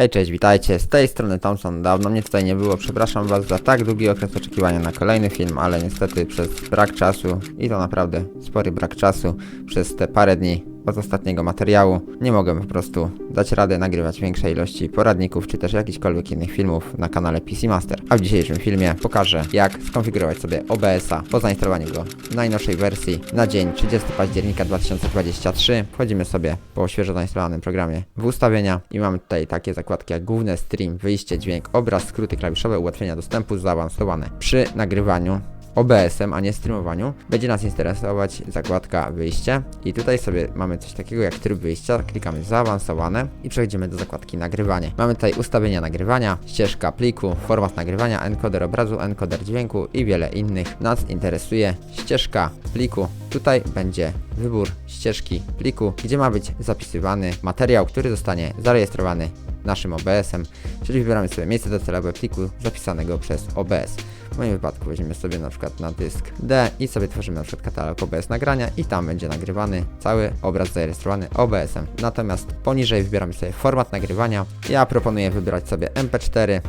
Hej, cześć, witajcie, z tej strony Thompson, dawno mnie tutaj nie było, przepraszam was za tak długi okres oczekiwania na kolejny film, ale niestety przez brak czasu, i to naprawdę spory brak czasu, przez te parę dni od ostatniego materiału, nie mogłem po prostu dać rady nagrywać większej ilości poradników, czy też jakichkolwiek innych filmów na kanale PC Master. A w dzisiejszym filmie pokażę, jak skonfigurować sobie OBS-a po zainstalowaniu go w najnowszej wersji na dzień 30 października 2023. Wchodzimy sobie po świeżo zainstalowanym programie w ustawienia i mamy tutaj takie zakładki jak główne stream, wyjście, dźwięk, obraz, skróty klawiszowe, ułatwienia dostępu zaawansowane. Przy nagrywaniu OBS-em, a nie streamowaniu, będzie nas interesować zakładka wyjście i tutaj sobie mamy coś takiego jak tryb wyjścia, klikamy zaawansowane i przechodzimy do zakładki nagrywanie. Mamy tutaj ustawienia nagrywania, ścieżka pliku, format nagrywania, encoder obrazu, encoder dźwięku i wiele innych. Nas interesuje ścieżka pliku. Tutaj będzie wybór ścieżki pliku, gdzie ma być zapisywany materiał, który zostanie zarejestrowany naszym OBS-em, czyli wybieramy sobie miejsce docelowe pliku zapisanego przez OBS. W moim wypadku weźmiemy sobie na przykład na dysk D i sobie tworzymy na przykład katalog OBS nagrania i tam będzie nagrywany cały obraz zarejestrowany OBS-em. Natomiast poniżej wybieramy sobie format nagrywania. Ja proponuję wybrać sobie MP4,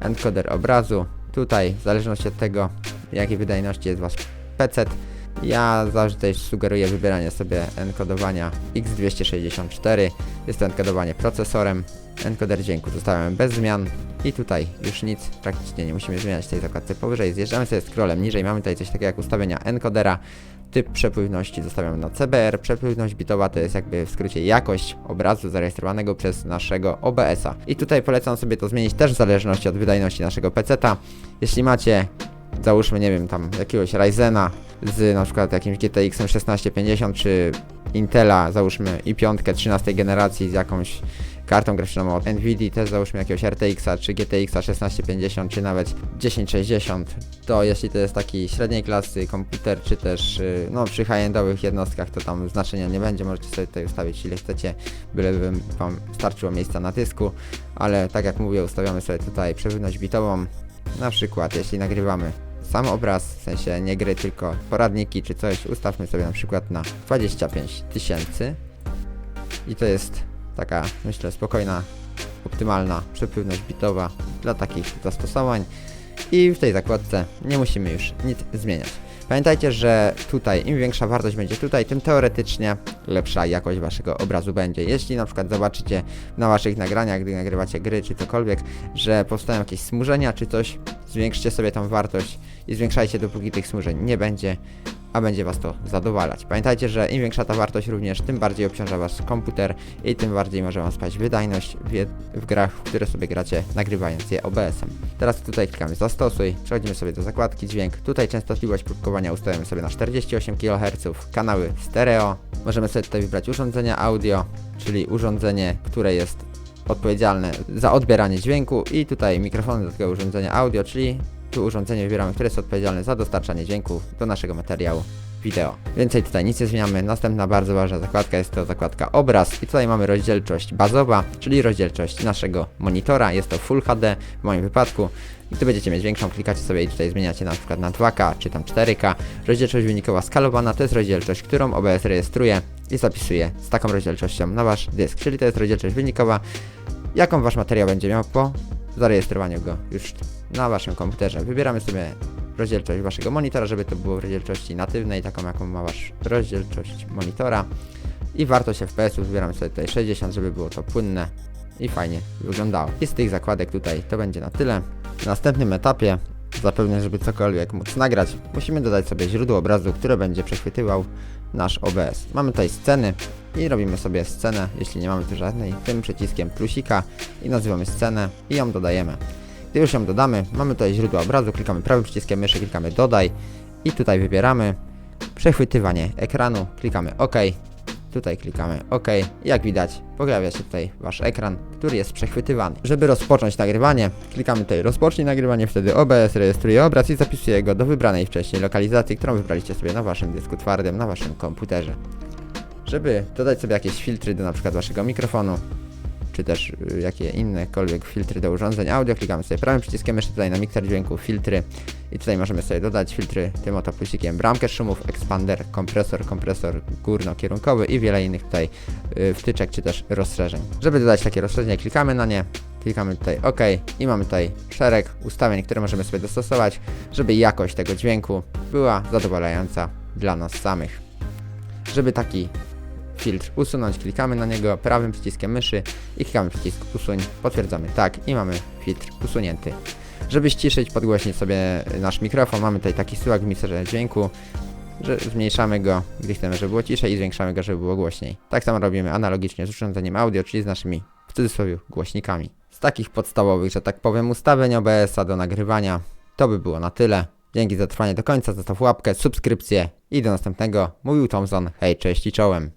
encoder obrazu. Tutaj w zależności od tego jakiej wydajności jest wasz PC, ja zawsze tutaj sugeruję wybieranie sobie enkodowania X264. Jest to enkodowanie procesorem. Encoder dźwięku zostawiamy bez zmian. I tutaj już nic praktycznie nie musimy zmieniać tej zakładce powyżej. Zjeżdżamy sobie scrollem niżej. Mamy tutaj coś takiego jak ustawienia encodera. Typ przepływności zostawiamy na CBR. Przepływność bitowa to jest jakby w skrócie jakość obrazu zarejestrowanego przez naszego OBS-a. I tutaj polecam sobie to zmienić też w zależności od wydajności naszego PC-ta. Jeśli macie załóżmy, nie wiem, tam jakiegoś Ryzena z na przykład jakimś GTX 1650 czy Intela, załóżmy i5 13 generacji z jakąś kartą graficzną od Nvidia, też załóżmy jakiegoś RTX-a czy GTX-a 1650 czy nawet 1060, to jeśli to jest taki średniej klasy komputer, czy też y, no przy high-endowych jednostkach to tam znaczenia nie będzie, możecie sobie tutaj ustawić ile chcecie, byleby wam starczyło miejsca na dysku, ale tak jak mówię ustawiamy sobie tutaj przewidność bitową, na przykład jeśli nagrywamy sam obraz, w sensie nie gry, tylko poradniki czy coś, ustawmy sobie na przykład na 25 tysięcy i to jest taka, myślę, spokojna, optymalna przepływność bitowa dla takich zastosowań i w tej zakładce nie musimy już nic zmieniać. Pamiętajcie, że tutaj im większa wartość będzie tutaj, tym teoretycznie lepsza jakość waszego obrazu będzie. Jeśli na przykład zobaczycie na waszych nagraniach, gdy nagrywacie gry czy cokolwiek, że powstają jakieś smużenia czy coś, zwiększcie sobie tą wartość i zwiększajcie dopóki tych smużeń nie będzie, a będzie was to zadowalać. Pamiętajcie, że im większa ta wartość również, tym bardziej obciąża wasz komputer i tym bardziej może wam spać wydajność w, w grach, w które sobie gracie nagrywając je OBS-em. Teraz tutaj klikamy zastosuj, przechodzimy sobie do zakładki dźwięk. Tutaj częstotliwość próbkowania ustawiamy sobie na 48 kHz, kanały stereo. Możemy sobie tutaj wybrać urządzenie audio, czyli urządzenie, które jest odpowiedzialne za odbieranie dźwięku i tutaj mikrofony do tego urządzenia audio, czyli tu urządzenie wybieramy, które jest odpowiedzialne za dostarczanie dźwięku do naszego materiału wideo. Więcej tutaj nic nie zmieniamy. Następna bardzo ważna zakładka jest to zakładka obraz i tutaj mamy rozdzielczość bazowa, czyli rozdzielczość naszego monitora. Jest to Full HD w moim wypadku. I tu będziecie mieć większą, klikacie sobie i tutaj zmieniacie na przykład na 2K czy tam 4K. Rozdzielczość wynikowa skalowana to jest rozdzielczość, którą OBS rejestruje i zapisuje z taką rozdzielczością na wasz dysk, czyli to jest rozdzielczość wynikowa, jaką wasz materiał będzie miał po zarejestrowaniu go już na waszym komputerze. Wybieramy sobie rozdzielczość waszego monitora, żeby to było w rozdzielczości natywnej, taką jaką ma wasz rozdzielczość monitora. I wartość FPS-ów wybieramy sobie tutaj 60, żeby było to płynne i fajnie wyglądało. I z tych zakładek tutaj to będzie na tyle. W następnym etapie, zapewne żeby cokolwiek móc nagrać, musimy dodać sobie źródło obrazu, które będzie przechwytywał nasz OBS. Mamy tutaj sceny i robimy sobie scenę, jeśli nie mamy tu żadnej, tym przyciskiem plusika i nazywamy scenę i ją dodajemy. Już ją dodamy, mamy tutaj źródło obrazu, klikamy prawym przyciskiem myszy, klikamy dodaj. I tutaj wybieramy przechwytywanie ekranu, klikamy OK, tutaj klikamy OK. Jak widać pojawia się tutaj Wasz ekran, który jest przechwytywany. Żeby rozpocząć nagrywanie, klikamy tutaj rozpocznij nagrywanie, wtedy OBS rejestruje obraz i zapisuje go do wybranej wcześniej lokalizacji, którą wybraliście sobie na Waszym dysku twardym, na Waszym komputerze. Żeby dodać sobie jakieś filtry do na przykład Waszego mikrofonu, czy też y, jakie innekolwiek filtry do urządzeń audio, klikamy sobie prawym przyciskiem myszy tutaj na mikser dźwięku, filtry i tutaj możemy sobie dodać filtry tym oto plusikiem, bramkę szumów, expander, kompresor, kompresor górno-kierunkowy i wiele innych tutaj y, wtyczek czy też rozszerzeń. Żeby dodać takie rozszerzenia, klikamy na nie, klikamy tutaj OK i mamy tutaj szereg ustawień, które możemy sobie dostosować, żeby jakość tego dźwięku była zadowalająca dla nas samych. Żeby taki filtr usunąć, klikamy na niego prawym przyciskiem myszy i klikamy przycisk usuń, potwierdzamy tak i mamy filtr usunięty. Żeby ściszyć, podgłośnić sobie nasz mikrofon, mamy tutaj taki syłak w mikserze dźwięku, że zmniejszamy go, gdy chcemy, żeby było ciszej i zwiększamy go, żeby było głośniej. Tak samo robimy analogicznie z urządzeniem audio, czyli z naszymi, w cudzysłowie, głośnikami. Z takich podstawowych, że tak powiem, ustawień OBS-a do nagrywania, to by było na tyle. Dzięki za trwanie do końca, zostaw łapkę, subskrypcję i do następnego. Mówił Thomson, hej, cześć i czołem.